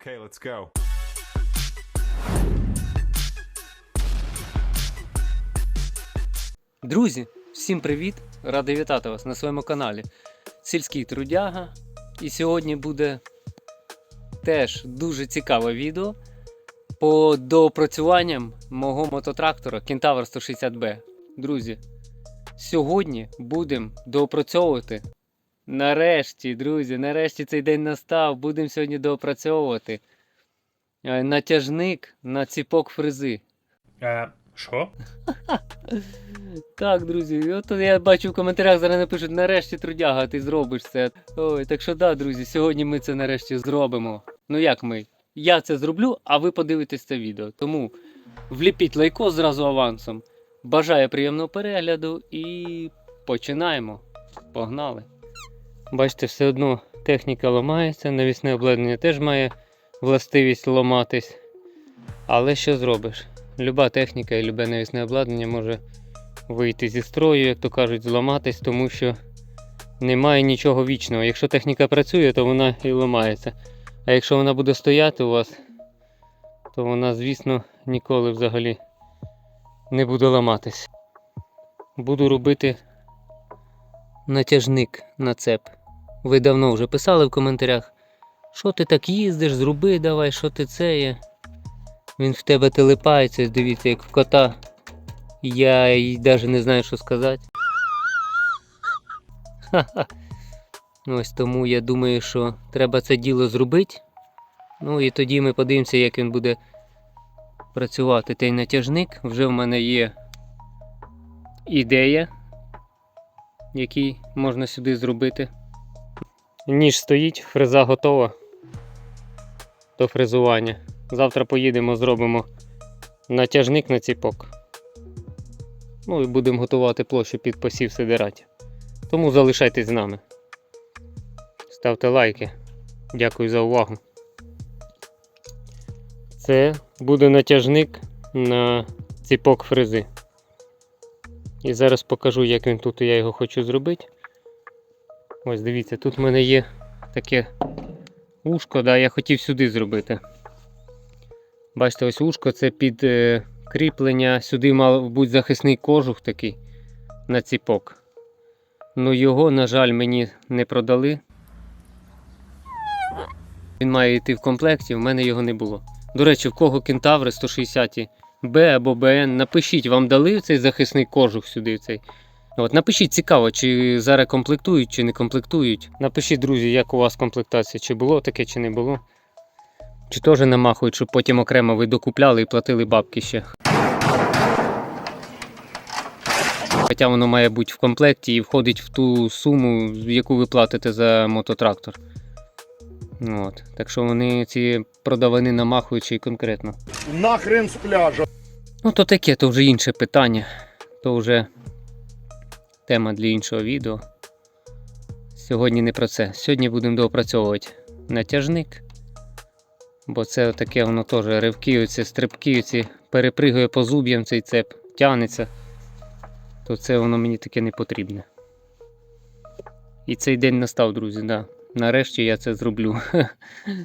Okay, let's go. Друзі, всім привіт! Радий вітати вас на своєму каналі Сільський Трудяга. І сьогодні буде теж дуже цікаве відео по доопрацюванням мого мототрактора Кентавр 160B. Друзі, сьогодні будемо доопрацьовувати. Нарешті, друзі, нарешті цей день настав. Будемо сьогодні доопрацьовувати е, натяжник на ціпок фрези. Е, що? Так, друзі, от я бачу в коментарях зараз напишуть, нарешті трудяга, ти зробиш це. Ой, так що да, друзі, сьогодні ми це нарешті зробимо. Ну як ми? Я це зроблю, а ви подивитесь це відео. Тому вліпіть лайко зразу авансом. Бажаю приємного перегляду і починаємо. Погнали. Бачите, все одно техніка ламається, навісне обладнання теж має властивість ламатись. Але що зробиш? Люба техніка і любе навісне обладнання може вийти зі строю, як то кажуть, зламатись, тому що немає нічого вічного. Якщо техніка працює, то вона і ламається. А якщо вона буде стояти у вас, то вона, звісно, ніколи взагалі не буде ламатись. Буду робити натяжник на цеп. Ви давно вже писали в коментарях, що ти так їздиш, зроби давай, що ти це є. Він в тебе телепається, дивіться, як в кота. Я й навіть не знаю, що сказати. Ха-ха. Ось тому я думаю, що треба це діло зробити. Ну і тоді ми подивимося, як він буде працювати. Той натяжник. Вже в мене є ідея, який можна сюди зробити. Ніж стоїть, фреза готова до фрезування. Завтра поїдемо, зробимо натяжник на ціпок. Ну і будемо готувати площу під посів сидираття. Тому залишайтесь з нами. Ставте лайки. Дякую за увагу. Це буде натяжник на ціпок фрези. І зараз покажу, як він тут я його хочу зробити. Ось дивіться, тут в мене є таке ушко, да, я хотів сюди зробити. Бачите, ось ушко це під е, кріплення. Сюди мав бути захисний кожух такий на ціпок. Ну його, на жаль, мені не продали. Він має йти в комплекті, в мене його не було. До речі, в кого кентаври 160 Б або БН, напишіть, вам дали цей захисний кожух сюди. цей. От, напишіть, цікаво, чи зараз комплектують, чи не комплектують. Напишіть, друзі, як у вас комплектація, чи було таке, чи не було. Чи теж намахують, щоб потім окремо ви докупляли і платили бабки ще. Хоча воно має бути в комплекті і входить в ту суму, яку ви платите за мототрактор. От. Так що вони ці продавани намахують ще конкретно. Нахрен з пляжа. Ну, то таке, то вже інше питання. То вже тема для іншого відео. Сьогодні не про це. Сьогодні будемо доопрацьовувати натяжник. Бо це таке воно теж ривки, оці стрибки, перепригує по зуб'ям цей цеп, тягнеться. То це воно мені таке не потрібне. І цей день настав, друзі, да. Нарешті я це зроблю.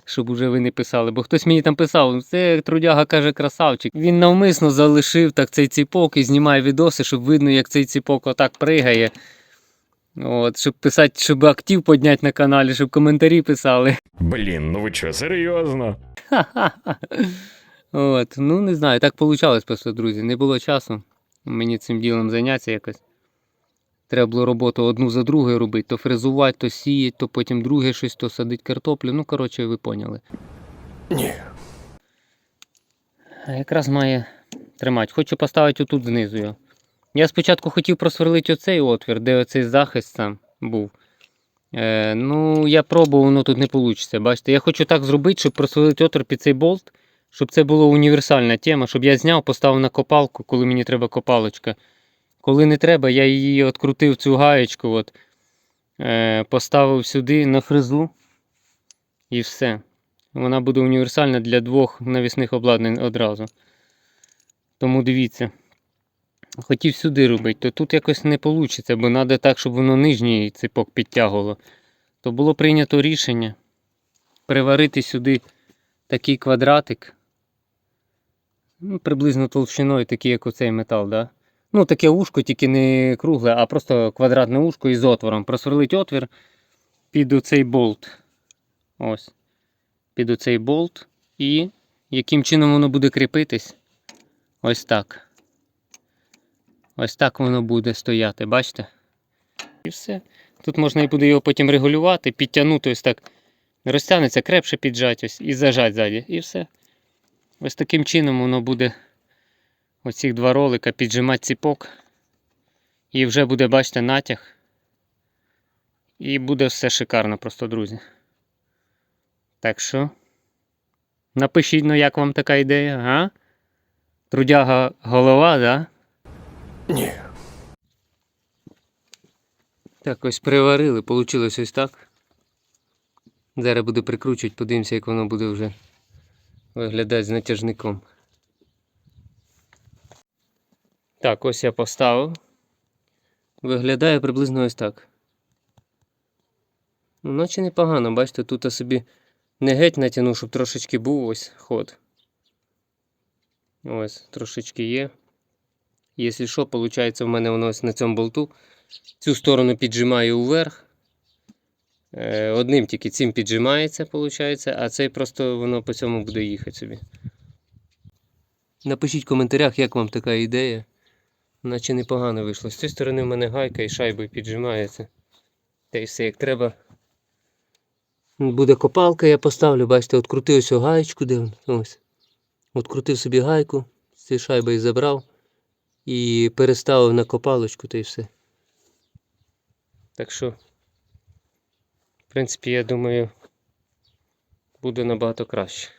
Щоб уже ви не писали. Бо хтось мені там писав, це трудяга каже красавчик. Він навмисно залишив так цей ціпок і знімає відоси, щоб видно, як цей ціпок отак пригає. От, щоб писати, щоб актив підняти на каналі, щоб коментарі писали. Блін, ну ви що, серйозно? От, ну не знаю, так вийшло просто, друзі. Не було часу мені цим ділом зайнятися якось. Треба було роботу одну за другою робити, то фрезувати, то сіяти, то потім друге щось, то садити картоплю. Ну, коротше, ви поняли. Ні. А Якраз має тримати. Хочу поставити отут знизу його. Я спочатку хотів просверлити оцей отвір, де оцей захист сам був. Е, ну, я пробував, воно тут не вийде. Бачите, я хочу так зробити, щоб просверлити отвір під цей болт, щоб це була універсальна тема, щоб я зняв, поставив на копалку, коли мені треба копалочка. Коли не треба, я її открутив цю гаєчку, от, е, поставив сюди на фрезу і все. Вона буде універсальна для двох навісних обладнань одразу. Тому дивіться. Хотів сюди робити, то тут якось не вийде, бо треба так, щоб воно нижній ципок підтягувало. То було прийнято рішення приварити сюди такий квадратик. Ну, приблизно толщиною, такий, як оцей метал, да? Ну, таке ушко, тільки не кругле, а просто квадратне ушко із отвором. Просверлить отвір під оцей болт. Ось. Під оцей болт. І яким чином воно буде кріпитись? Ось так. Ось так воно буде стояти, бачите? І все. Тут можна і буде його потім регулювати, підтягнути ось так. Розтягнеться, крепше піджать ось і зажать ззаді. І все. Ось таким чином воно буде оці два ролика піджимати ціпок. І вже буде, бачите, натяг. І буде все шикарно просто, друзі. Так що. Напишіть, ну як вам така ідея, а? Трудяга голова, да? Ні. Так, ось приварили, получилось ось так. Зараз буду прикручувати, подивимося, як воно буде вже виглядати з натяжником. Так, ось я поставив. Виглядає приблизно ось так. Ну, наче непогано, бачите, тут я собі не геть натягнув, щоб трошечки був ось ход. Ось, трошечки є. Якщо що, виходить, в мене воно ось на цьому болту. Цю сторону піджимаю вверх. Е, Одним тільки цим піджимається, виходить, а цей просто воно по цьому буде їхати собі. Напишіть в коментарях, як вам така ідея. Наче непогано вийшло. З цієї сторони в мене гайка і шайбою піджимається. Та й все як треба. Буде копалка, я поставлю, бачите, открутив ось гаєчку, де ось. Открутив собі гайку, з цієї шайби забрав і переставив на копалочку та й все. Так що, в принципі, я думаю, буде набагато краще.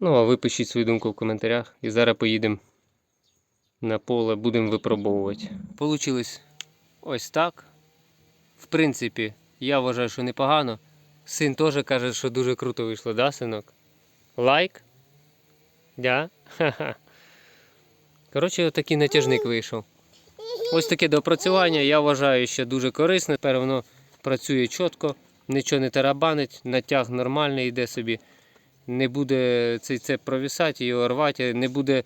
Ну, а ви пишіть свою думку в коментарях і зараз поїдемо на поле, будемо випробовувати. Получилось ось так. В принципі, я вважаю, що непогано. Син теж каже, що дуже круто вийшло, да, синок? Лайк? Да? Ха-ха. Коротше, отакий натяжник вийшов. Ось таке допрацювання, я вважаю, що дуже корисне. Тепер воно працює чітко, нічого не тарабанить, натяг нормальний йде собі. Не буде цей цеп провісати, його рвати, не буде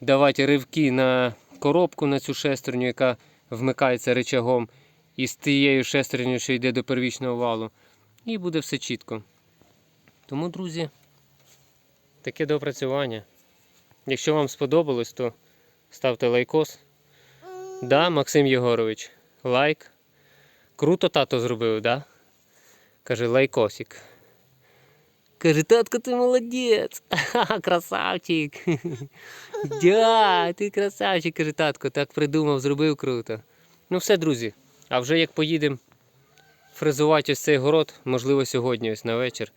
давати ривки на коробку на цю шестерню, яка вмикається рычагом, і з тією шестерню, що йде до первічного валу. І буде все чітко. Тому, друзі, таке допрацювання. Якщо вам сподобалось, то ставте лайкос. Да, Максим Єгорович, лайк. Круто тато зробив, да? Каже, лайкосик. Каже, татко, ти молодець. Ха-ха, красавчик. Да, ти красавчик, каже татко, так придумав, зробив круто. Ну все, друзі. А вже як поїдемо фрезувати ось цей город, можливо, сьогодні, ось на вечір.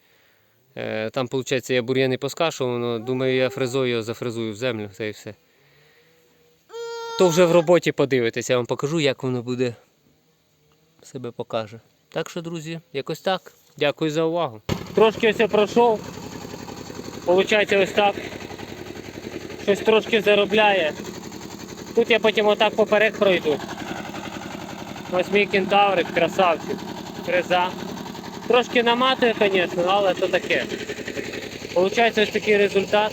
Е, Там, виходить, я бур'яни поскашував, але думаю, я фрезою його зафрезую в землю, це і все. То вже в роботі подивитися, я вам покажу, як воно буде. Себе покаже. Так що, друзі, якось так. Дякую за увагу. Трошки ось я пройшов. Получається ось так. Щось трошки заробляє. Тут я потім отак поперек пройду. Ось мій кентаврик, красавчик. Фреза. Трошки наматує, звісно, але то таке. Получається ось такий результат.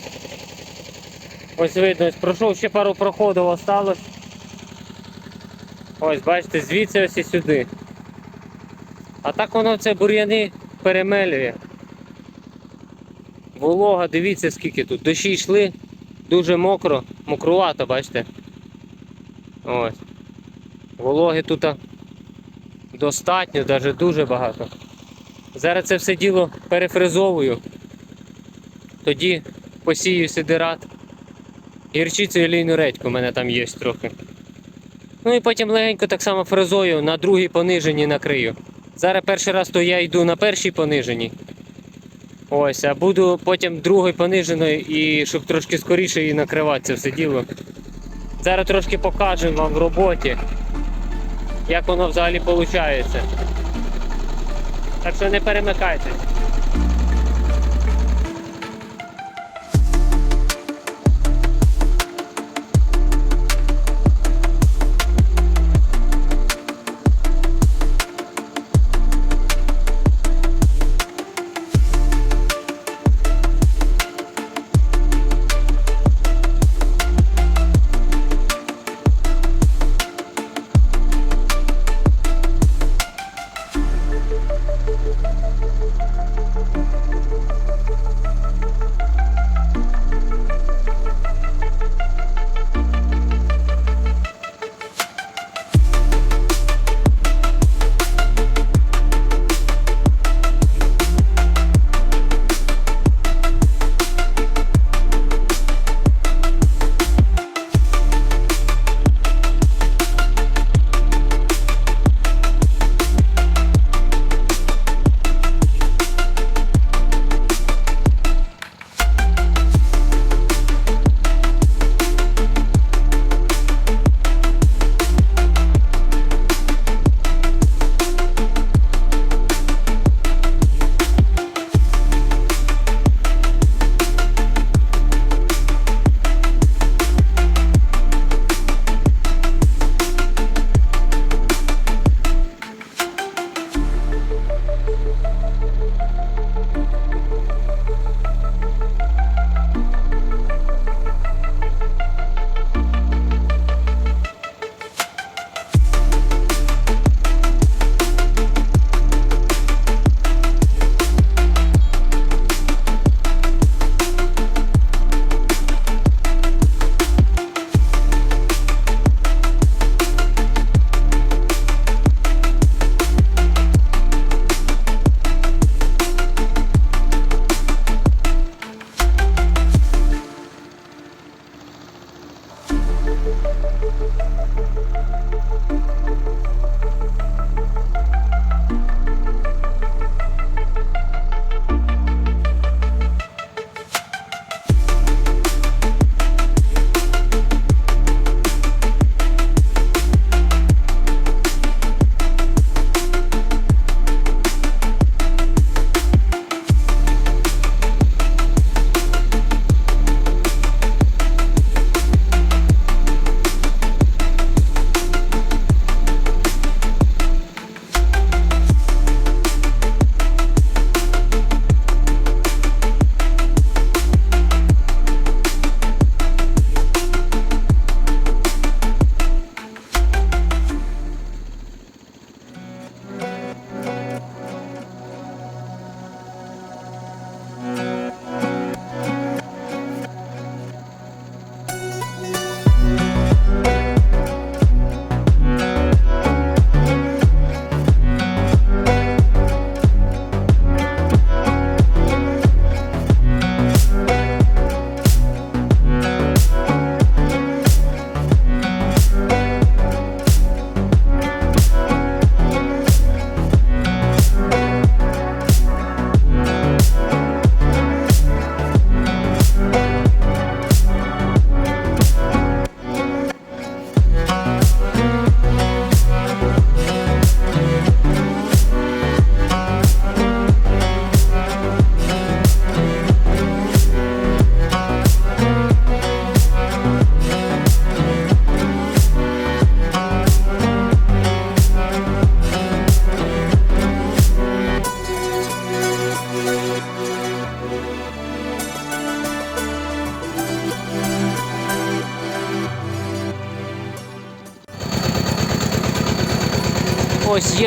Ось видно, ось пройшов ще пару проходів осталось. Ось, бачите, звідси ось і сюди. А так воно це бур'яни перемелює. Волога, дивіться скільки тут. Дощі йшли, дуже мокро, мокрувато, бачите. Ось. Вологи тут достатньо, навіть дуже багато. Зараз це все діло перефрезовую. Тоді посію сидират. Гірчицю і олійну редьку у мене там є трохи. Ну і потім легенько так само фрезою на другій пониженні накрию. Зараз перший раз то я йду на першій пониженні. Ось, а буду потім другою пониженою і щоб трошки скоріше її накривати це все діло. Зараз трошки покажемо вам в роботі, як воно взагалі виходить. Так що не перемикайтесь.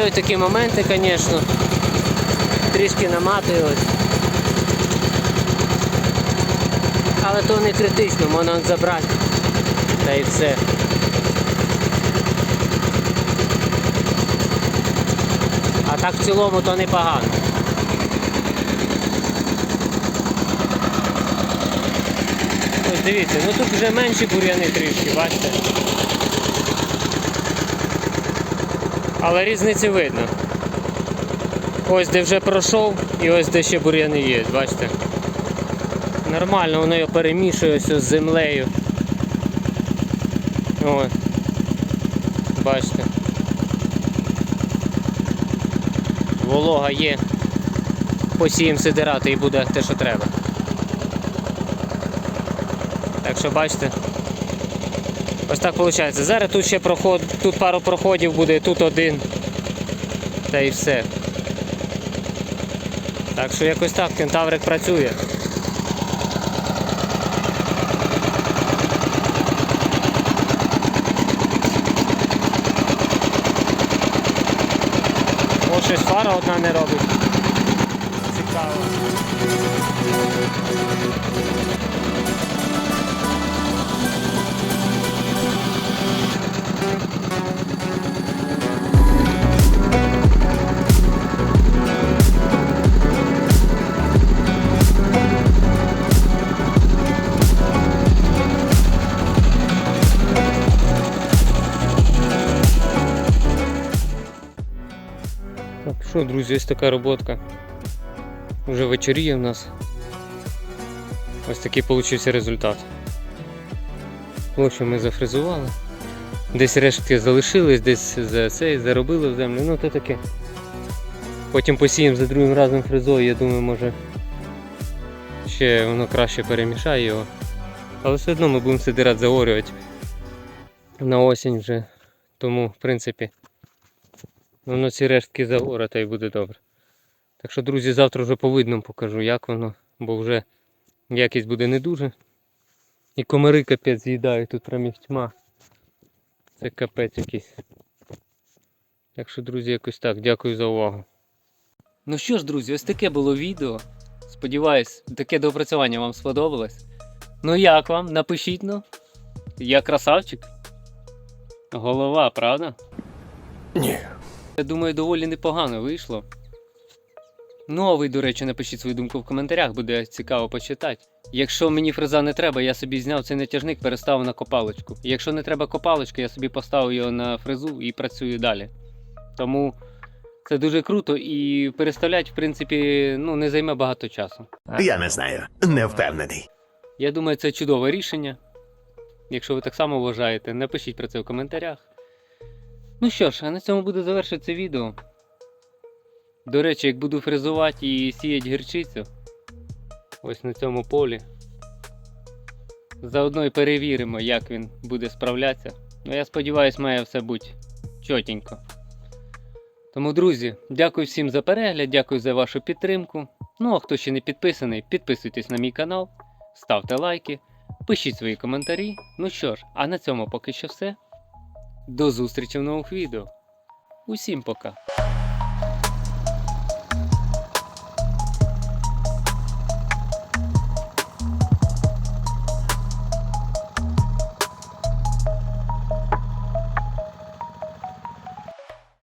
Ось такі моменти, звісно. Трішки наматує ось. Але то не критично, можна забрати. Та і все. А так в цілому то непогано. Ось дивіться, ну тут вже менші бур'яни трішки, бачите? Але різниці видно. Ось де вже пройшов і ось де ще бур'яни є, бачите? Нормально воно його перемішує з землею. Ось. Бачите. Волога є. Посіємо сидирати і буде те, що треба. Так що бачите. Ось так виходить. Зараз тут ще проход, тут пару проходів буде, тут один. Та і все. Так що якось так, кентаврик працює. О, щось фара одна не робить. Цікаво. Так, що, друзі, ось така роботка. Уже вечоріє в нас. Ось такий получився результат. Площу ми зафрезували. Десь рештки залишились, десь за цей заробили в землю. Ну то таке. Потім посіємо за другим разом фрезою, я думаю, може ще воно краще перемішає його. Але все одно ми будемо сидират загорювати на осінь вже. Тому, в принципі, воно ці рештки загора та й буде добре. Так що, друзі, завтра вже по видному покажу, як воно, бо вже якість буде не дуже. І комари капець з'їдають, тут прям їх тьма. Це капець якийсь. Так що, друзі, якось так. Дякую за увагу. Ну що ж, друзі, ось таке було відео. Сподіваюсь, таке доопрацювання вам сподобалось. Ну як вам? Напишіть ну. Я красавчик. Голова, правда? Ні. Я думаю, доволі непогано вийшло. Ну, а ви, до речі, напишіть свою думку в коментарях, буде цікаво почитати. Якщо мені фреза не треба, я собі зняв цей натяжник, переставив на копалочку. Якщо не треба копалочки, я собі поставив його на фрезу і працюю далі. Тому це дуже круто і переставляти, в принципі, ну, не займе багато часу. Я не знаю, не впевнений. Я думаю, це чудове рішення. Якщо ви так само вважаєте, напишіть про це в коментарях. Ну що ж, а на цьому буду завершити це відео. До речі, як буду фрезувати і сіяти гірчицю, ось на цьому полі. Заодно і перевіримо, як він буде справлятися. Ну я сподіваюся, має все бути чотенько. Тому, друзі, дякую всім за перегляд, дякую за вашу підтримку. Ну а хто ще не підписаний, підписуйтесь на мій канал, ставте лайки, пишіть свої коментарі. Ну що ж, а на цьому поки що все. До зустрічі в нових відео. Усім пока!